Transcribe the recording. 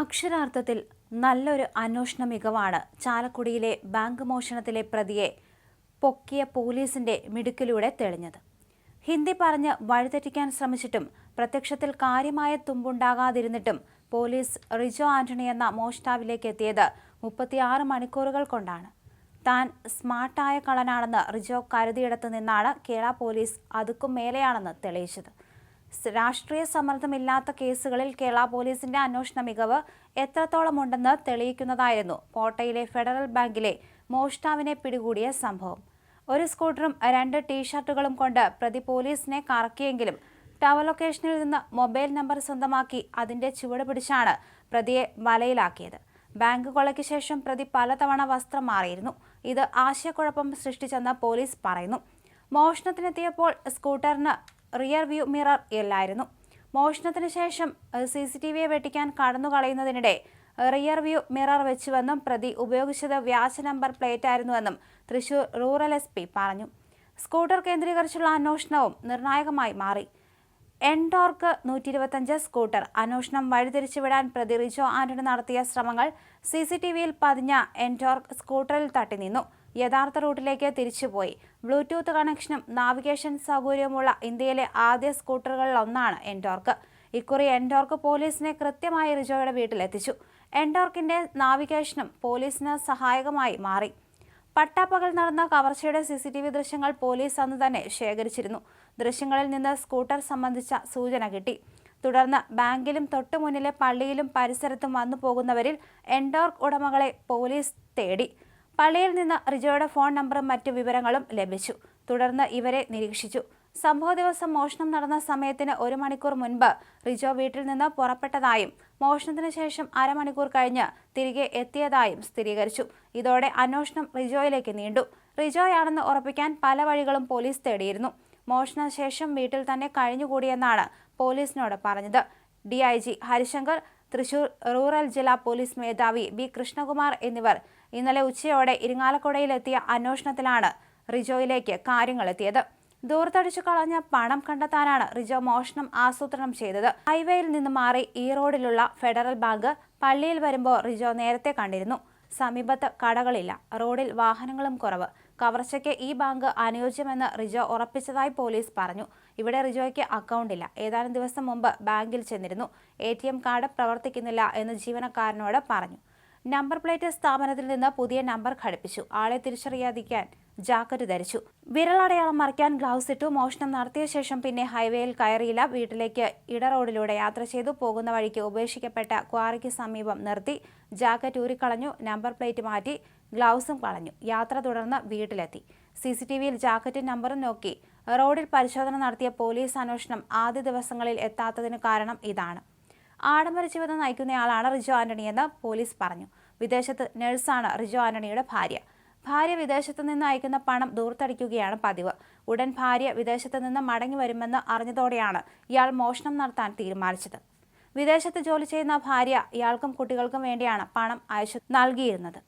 അക്ഷരാർത്ഥത്തിൽ നല്ലൊരു അന്വേഷണ മികവാണ് ചാലക്കുടിയിലെ ബാങ്ക് മോഷണത്തിലെ പ്രതിയെ പൊക്കിയ പോലീസിന്റെ മിടുക്കിലൂടെ തെളിഞ്ഞത്. ഹിന്ദി പറഞ്ഞ് വഴിതെറ്റിക്കാൻ ശ്രമിച്ചിട്ടും പ്രത്യക്ഷത്തിൽ കാര്യമായ തുമ്പുണ്ടാകാതിരുന്നിട്ടും പോലീസ് റിജോ ആന്റണി എന്ന മോഷ്ടാവിലേക്ക് എത്തിയത് മുപ്പത്തിയാറ് മണിക്കൂറുകൾ കൊണ്ടാണ്. താൻ സ്മാർട്ടായ കളനാണെന്ന് റിജോ കരുതിയിടത്തു നിന്നാണ് കേരള പോലീസ് അതുക്കും മേലെയാണെന്ന് തെളിയിച്ചത്. രാഷ്ട്രീയ സമ്മർദ്ദമില്ലാത്ത കേസുകളിൽ കേരള പോലീസിന്റെ അന്വേഷണ മികവ് എത്രത്തോളമുണ്ടെന്ന് തെളിയിക്കുന്നതായിരുന്നു കോട്ടയിലെ ഫെഡറൽ ബാങ്കിലെ മോഷ്ടാവിനെ പിടികൂടിയ സംഭവം. ഒരു സ്കൂട്ടറും രണ്ട് ടീഷർട്ടുകളും കൊണ്ട് പ്രതി പോലീസിനെ കറക്കിയെങ്കിലും ടവർ ലൊക്കേഷനിൽ നിന്ന് മൊബൈൽ നമ്പർ സ്വന്തമാക്കി അതിന്റെ ചുവട് പിടിച്ചാണ് പ്രതിയെ വലയിലാക്കിയത്. ബാങ്ക് കൊള്ളയ്ക്ക് ശേഷം പ്രതി പലതവണ വസ്ത്രം മാറിയിരുന്നു. ഇത് ആശയക്കുഴപ്പം സൃഷ്ടിച്ചെന്ന് പോലീസ് പറയുന്നു. മോഷണത്തിനെത്തിയപ്പോൾ സ്കൂട്ടറിന് റിയർ വ്യൂ മിറർ ഇല്ലായിരുന്നു. മോഷണത്തിന് ശേഷം സി സി ടി വിയെ വെട്ടിക്കാൻ കടന്നു കളയുന്നതിനിടെ റിയർ വ്യൂ മിറർ വെച്ചുവെന്നും പ്രതി ഉപയോഗിച്ചത് വ്യാജ നമ്പർ പ്ലേറ്റ് ആയിരുന്നുവെന്നും തൃശൂർ റൂറൽ എസ് പി പറഞ്ഞു. സ്കൂട്ടർ കേന്ദ്രീകരിച്ചുള്ള അന്വേഷണവും നിർണായകമായി മാറി. എൻഡോർക്ക് നൂറ്റി ഇരുപത്തഞ്ച് സ്കൂട്ടർ അന്വേഷണം വഴിതിരിച്ചുവിടാൻ പ്രതി റിജോ ആന്റണി നടത്തിയ ശ്രമങ്ങൾ സി സി ടി വിയിൽ പതിഞ്ഞ എൻഡോർക്ക് സ്കൂട്ടറിൽ തട്ടി നിന്നു യഥാർത്ഥ റൂട്ടിലേക്ക് തിരിച്ചുപോയി. ബ്ലൂടൂത്ത് കണക്ഷനും നാവിഗേഷൻ സൗകര്യവുമുള്ള ഇന്ത്യയിലെ ആദ്യ സ്കൂട്ടറുകളിലൊന്നാണ് എൻഡോർക്ക് ഇക്കുറി എൻഡോർക്ക് പോലീസിനെ കൃത്യമായി റിജോയുടെ വീട്ടിലെത്തിച്ചു. എൻഡോർക്കിന്റെ നാവിഗേഷനും പോലീസിന് സഹായകമായി മാറി. പട്ടാപ്പകൽ നടന്ന കവർച്ചയുടെ സി സി ടി വി ദൃശ്യങ്ങൾ പോലീസ് അന്ന് തന്നെ ശേഖരിച്ചിരുന്നു. ദൃശ്യങ്ങളിൽ നിന്ന് സ്കൂട്ടർ സംബന്ധിച്ച സൂചന കിട്ടി. തുടർന്ന് ബാങ്കിലും തൊട്ടു മുന്നിലെ പള്ളിയിലും പരിസരത്തും വന്നു പോകുന്നവരിൽ എൻഡോർക്ക് ഉടമകളെ പോലീസ് തേടി. പള്ളിയിൽ നിന്ന് റിജോയുടെ ഫോൺ നമ്പറും മറ്റു വിവരങ്ങളും ലഭിച്ചു. തുടർന്ന് ഇവരെ നിരീക്ഷിച്ചു. സംഭവ ദിവസം മോഷണം നടന്ന സമയത്തിന് ഒരു മണിക്കൂർ മുൻപ് റിജോ വീട്ടിൽ നിന്ന് പുറപ്പെട്ടതായും മോഷണത്തിന് ശേഷം അരമണിക്കൂർ കഴിഞ്ഞ് തിരികെ എത്തിയതായും സ്ഥിരീകരിച്ചു. ഇതോടെ അന്വേഷണം റിജോയിലേക്ക് നീണ്ടു. റിജോയാണെന്ന് ഉറപ്പിക്കാൻ പല വഴികളും പോലീസ് തേടിയിരുന്നു. മോഷണശേഷം വീട്ടിൽ തന്നെ കഴിഞ്ഞുകൂടിയെന്നാണ് പോലീസിനോട് പറഞ്ഞത്. D I G Harishankar Thrissur rural ജില്ലാ പോലീസ് മേധാവി ബി കൃഷ്ണകുമാർ എന്നിവർ ഇന്നലെ ഉച്ചയോടെ ഇരിങ്ങാലക്കുടയിലെത്തിയ അന്വേഷണത്തിലാണ് റിജോയിലേക്ക് കാര്യങ്ങളെത്തിയത് ദൂർത്തടിച്ചു കളഞ്ഞ പണം കണ്ടെത്താനാണ് റിജോ മോഷണം ആസൂത്രണം ചെയ്തത്. ഹൈവേയിൽ നിന്ന് മാറി ഈ റോഡിലുള്ള ഫെഡറൽ ബാങ്ക് പള്ളിയിൽ വരുമ്പോൾ റിജോ നേരത്തെ കണ്ടിരുന്നു. സമീപത്ത് കടകളില്ല. റോഡിൽ വാഹനങ്ങളും കുറവ്. കവർച്ചയ്ക്ക് ഈ ബാങ്ക് അനുയോജ്യമെന്ന് റിജോ ഉറപ്പിച്ചതായി പോലീസ് പറഞ്ഞു. ഇവിടെ റിജോയ്ക്ക് അക്കൗണ്ട് ഇല്ല. ഏതാനും ദിവസം മുമ്പ് ബാങ്കിൽ ചെന്നിരുന്നു. എ കാർഡ് പ്രവർത്തിക്കുന്നില്ല എന്ന് ജീവനക്കാരനോട് പറഞ്ഞു. നമ്പർ പ്ലേറ്റ് സ്ഥാപനത്തിൽ നിന്ന് പുതിയ നമ്പർ ഘടിപ്പിച്ചു. ആളെ തിരിച്ചറിയാതിരിക്കാൻ ജാക്കറ്റ് ധരിച്ചു. വിരലടയാളം മറിക്കാൻ ഗ്ലൗസ് ഇട്ടു. മോഷണം നടത്തിയ ശേഷം പിന്നെ ഹൈവേയിൽ കയറിയില്ല. വീട്ടിലേക്ക് ഇട റോഡിലൂടെ യാത്ര ചെയ്തു. പോകുന്ന വഴിക്ക് ഉപേക്ഷിക്കപ്പെട്ട ക്വാറിക്ക് സമീപം നിർത്തി. ജാക്കറ്റ് ഊരിക്കളഞ്ഞു. നമ്പർ പ്ലേറ്റ് മാറ്റി. ഗ്ലൗസും കളഞ്ഞു. യാത്ര തുടർന്ന് വീട്ടിലെത്തി. സി സി ടി വിയിൽ ജാക്കറ്റ് നമ്പറും നോക്കി. റോഡിൽ പരിശോധന നടത്തിയ പോലീസ് അന്വേഷണം ആദ്യ ദിവസങ്ങളിൽ എത്താത്തതിന് കാരണം ഇതാണ്. ആഡംബര ജീവിതം നയിക്കുന്നയാളാണ് റിജോ ആന്റണിയെന്ന് പോലീസ് പറഞ്ഞു. വിദേശത്ത് നഴ്സാണ് റിജോ ആന്റണിയുടെ ഭാര്യ. ഭാര്യ വിദേശത്ത് നിന്ന് അയക്കുന്ന പണം ദൂർത്തടിക്കുകയാണ് പതിവ്. ഉടൻ ഭാര്യ വിദേശത്ത് നിന്ന് മടങ്ങി വരുമെന്ന് അറിഞ്ഞതോടെയാണ് ഇയാൾ മോഷണം നടത്താൻ തീരുമാനിച്ചത്. വിദേശത്ത് ജോലി ചെയ്യുന്ന ഭാര്യ ഇയാൾക്കും കുട്ടികൾക്കും വേണ്ടിയാണ് പണം അയച്ചു നൽകിയിരുന്നത്.